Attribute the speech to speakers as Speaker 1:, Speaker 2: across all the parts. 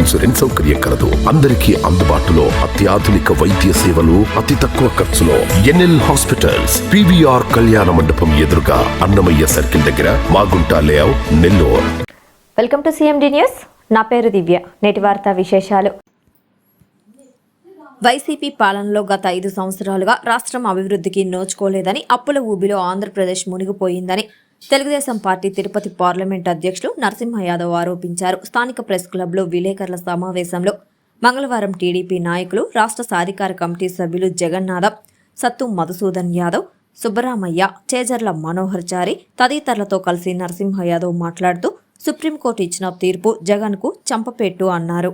Speaker 1: Insurance సౌకర్యం కలదు. అందరికీ అందుబాటులో అత్యాధునిక వైద్య సేవలు అతి తక్కువ ఖర్చులో ఎన్ఎల్ హాస్పిటల్స్ పివిఆర్ కళ్యాణ మండపం ఎదురుగా అన్నమయ్య సర్కిల్ దగ్గర Magunta layout Nellore.
Speaker 2: Welcome to CMD news. నా పేరు దివ్య. నేటి వార్తా విశేషాలు. వైసీపీ పాలనలో గత ఐదు సంవత్సరాలుగా రాష్ట్రం అభివృద్ధికి నోచుకోలేదని అప్పుల ఊబిలో ఆంధ్రప్రదేశ్ మునిగిపోయిందని తెలుగుదేశం పార్టీ తిరుపతి పార్లమెంట్ అధ్యక్షులు నరసింహ యాదవ్ ఆరోపించారు. స్థానిక ప్రెస్ క్లబ్లో విలేకరుల సమావేశంలో మంగళవారం టీడీపీ నాయకులు రాష్ట్ర సాధికార కమిటీ సభ్యులు జగన్నాథం సత్తు మధుసూదన్ యాదవ్ సుబ్బరామయ్య చేజర్ల మనోహర్ చారి తదితరులతో కలిసి నరసింహ యాదవ్ మాట్లాడుతూ సుప్రీంకోర్టు ఇచ్చిన తీర్పు జగన్కు చంపపెట్టు అన్నారు.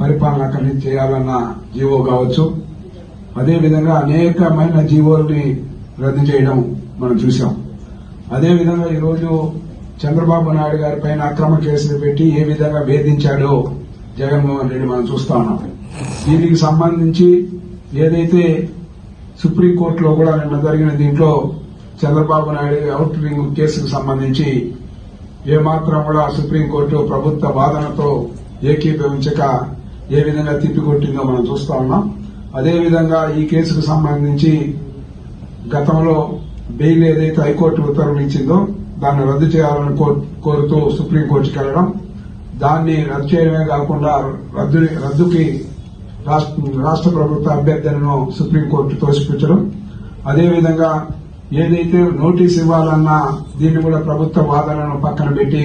Speaker 3: పరిపాలన చేయాలన్న జీవో కావచ్చు. అదేవిధంగా అనేకమైన జీవోల్ని రద్దు చేయడం మనం చూసాం అదేవిధంగా ఈరోజు చంద్రబాబు నాయుడు గారి పైన అక్రమ కేసులు పెట్టి ఏ విధంగా వేధించాడో జగన్మోహన్ రెడ్డి మనం చూస్తా ఉన్నాం. దీనికి సంబంధించి ఏదైతే సుప్రీంకోర్టులో కూడా నిన్న జరిగిన దీంట్లో చంద్రబాబు నాయుడు అవుట్ రింగ్ కేసుకు సంబంధించి ఏమాత్రం కూడా సుప్రీంకోర్టు ప్రభుత్వ వాదనతో ఏకీభవించక ఏ విధంగా తిప్పికొట్టిందో మనం చూస్తా ఉన్నాం. అదేవిధంగా ఈ కేసుకు సంబంధించి గతంలో బెయిల్ ఏదైతే హైకోర్టు ఉత్తర్వులు ఇచ్చిందో దాన్ని రద్దు చేయాలని కో- కోరుతూ సుప్రీంకోర్టుకి వెళ్ళడం దాన్ని రద్దు చేయడమే కాకుండా రద్దు రద్దుకి రాష్ట్ర రాష్ట్ర ప్రభుత్వ అభ్యర్థనను సుప్రీంకోర్టు తోసిపుచ్చడం అదేవిధంగా ఏదైతే నోటీస్ ఇవ్వాలన్నా దీన్ని కూడా ప్రభుత్వ వాదనను పక్కన పెట్టి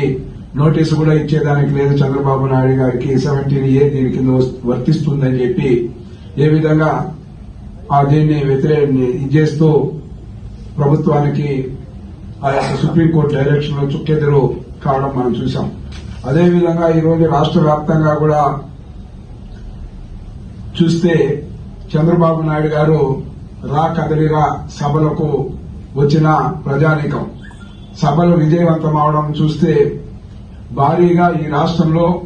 Speaker 3: నోటీసు కూడా ఇచ్చేదానికి లేదు చంద్రబాబు నాయుడు గారికి. సెవెంటీన్ ఏ దీని కింద వర్తిస్తుందని చెప్పి ఏ విధంగా ఆ దీన్ని వ్యతిరేక ఇది చేస్తూ ప్రభుత్వానికి ఆ యొక్క సుప్రీంకోర్టు డైరెక్షన్లో చుక్కెదురు కావడం మనం చూసాం అదేవిధంగా ఈరోజు రాష్ట్ర వ్యాప్తంగా కూడా చూస్తే చంద్రబాబు నాయుడు గారు రా కదలిరా సభలకు వచ్చిన ప్రజానీకం. సభలు విజయవంతం అవడం చూస్తే భారీగా ఈ రాష్ట్రంలో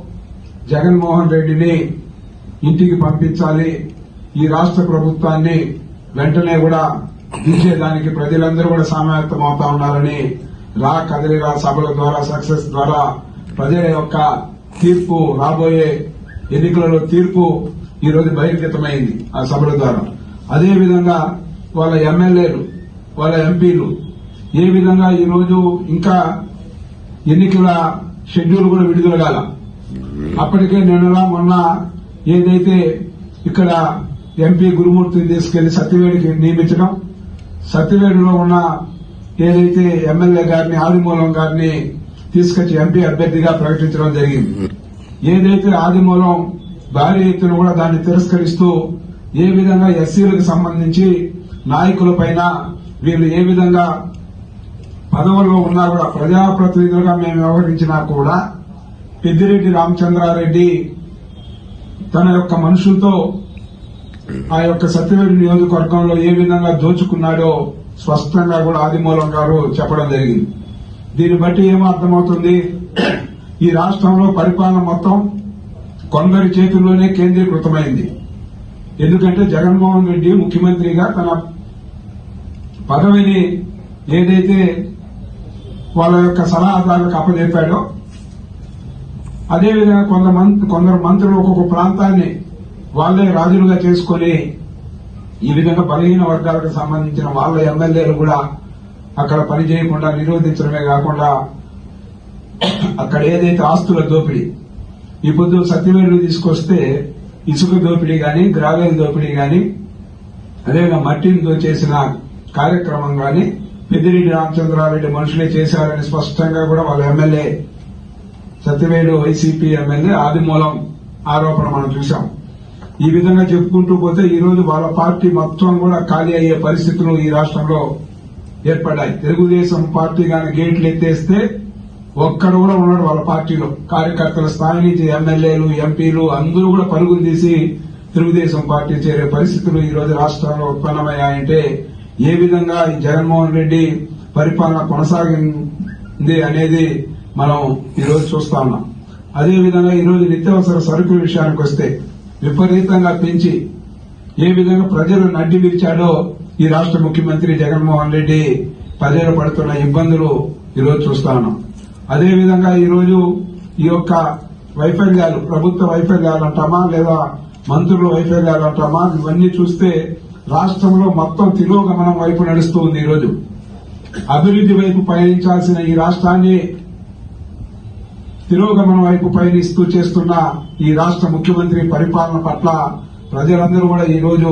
Speaker 3: జగన్మోహన్ రెడ్డిని ఇంటికి పంపించాలి ఈ రాష్ట్ర ప్రభుత్వాన్ని వెంటనే కూడా దించేదానికి ప్రజలందరూ కూడా సమాయత్తం అవుతా ఉన్నారని రా కదిలిరా సభల ద్వారా సక్సెస్ ద్వారా ప్రజల యొక్క తీర్పు రాబోయే ఎన్నికలలో తీర్పు ఈ రోజు బహిర్గతమైంది ఆ సభల ద్వారా. అదేవిధంగా వాళ్ళ ఎమ్మెల్యేలు వాళ్ళ ఎంపీలు ఏ విధంగా ఈరోజు ఇంకా ఎన్నికల షెడ్యూల్ కూడా విడుదల కాల. అప్పటికే నిన్నలా మొన్న ఏదైతే ఇక్కడ ఎంపీ గురుమూర్తిని తీసుకెళ్ళి సత్యవేడికి నియమించడం. సత్యవేడిలో ఉన్న ఏదైతే ఎమ్మెల్యే గారిని ఆదిమూలం గారిని తీసుకొచ్చి ఎంపీ అభ్యర్థిగా ప్రకటించడం జరిగింది. ఏదైతే ఆదిమూలం భారీ ఎత్తున కూడా దాన్ని తిరస్కరిస్తూ ఏ విధంగా ఎస్సీలకు సంబంధించి నాయకులపైన వీళ్ళు ఏ విధంగా పదవుల్లో ఉన్నా కూడా ప్రజాప్రతినిధులుగా మేము వ్యవహరించినా కూడా పెద్దిరెడ్డి రామచంద్రారెడ్డి తన యొక్క మనుషులతో ఆ యొక్క సత్యవేడి నియోజకవర్గంలో ఏ విధంగా దోచుకున్నాడో స్పష్టంగా కూడా ఆదిమూలం గారు చెప్పడం జరిగింది. దీన్ని బట్టి ఏమర్థమవుతుంది ఈ రాష్ట్రంలో పరిపాలన మొత్తం కొందరి చేతుల్లోనే కేంద్రీకృతమైంది. ఎందుకంటే జగన్మోహన్ రెడ్డి ముఖ్యమంత్రిగా తన పదవిని ఏదైతే వాళ్ళ యొక్క సలహాదారులకు అప్పజెప్పాడో అదేవిధంగా కొంతమంది కొందరు మంత్రులు ఒక్కొక్క ప్రాంతాన్ని వాళ్ళే రాజులుగా చేసుకొని ఈ విధంగా బలహీన వర్గాలకు సంబంధించిన వాళ్ళ ఎమ్మెల్యేలు కూడా అక్కడ పని చేయకుండా నిరోధించడమే కాకుండా అక్కడ ఏదైతే ఆస్తుల దోపిడీ ఈ పొద్దు సత్యవేడులు తీసుకొస్తే ఇసుక దోపిడీ గాని గ్రావెల్ దోపిడీ గాని అదేవిధంగా మట్టిని చేసిన కార్యక్రమం గాని పెద్దిరెడ్డి రామచంద్రారెడ్డి మనుషులే చేశారని స్పష్టంగా కూడా వాళ్ళ MLA Satyavedu YCP MLA Adimulam ఆరోపణ మనం చూశాం. ఈ విధంగా చెప్పుకుంటూ పోతే ఈరోజు వాళ్ళ పార్టీ మొత్తం కూడా ఖాళీ అయ్యే పరిస్థితులు ఈ రాష్ట్రంలో ఏర్పడ్డాయి. తెలుగుదేశం పార్టీ కానీ గేట్లు ఎత్తేస్తే ఒక్కడు కూడా ఉన్నాడు వాళ్ళ పార్టీలో. కార్యకర్తల స్థాయి నుంచి ఎమ్మెల్యేలు ఎంపీలు అందరూ కూడా పరుగులు తీసి తెలుగుదేశం పార్టీ చేరే పరిస్థితులు ఈ రోజు రాష్ట్రంలో ఉత్పన్నమయ్యాయంటే ఏ విధంగా ఈ జగన్మోహన్ రెడ్డి పరిపాలన కొనసాగింది అనేది మనం ఈరోజు చూస్తా ఉన్నాం. అదే విధంగా నిత్యావసర సరుకుల విషయానికి వస్తే విపరీతంగా పెంచి ఏ విధంగా ప్రజలు నడ్డి విరిచాడో ఈ రాష్ట్ర ముఖ్యమంత్రి జగన్మోహన్ రెడ్డి ప్రజలు పడుతున్న ఇబ్బందులు ఈరోజు చూస్తా ఉన్నాం. అదే విధంగా ఈ ఈ యొక్క వైఫల్యాలు ప్రభుత్వ వైఫల్యాలు అంటామా లేదా మంత్రుల వైఫల్యాలు అంటామా? ఇవన్నీ చూస్తే రాష్ట్రంలో మొత్తం తిరోగమనం వైపు నడుస్తూ ఉంది ఈరోజు. అభివృద్ది వైపు పయనించాల్సిన ఈ రాష్ట్రాన్ని తిరోగమనం వైపు పయనిస్తూ చేస్తున్న ఈ రాష్ట్ర ముఖ్యమంత్రి పరిపాలన పట్ల ప్రజలందరూ కూడా ఈ రోజు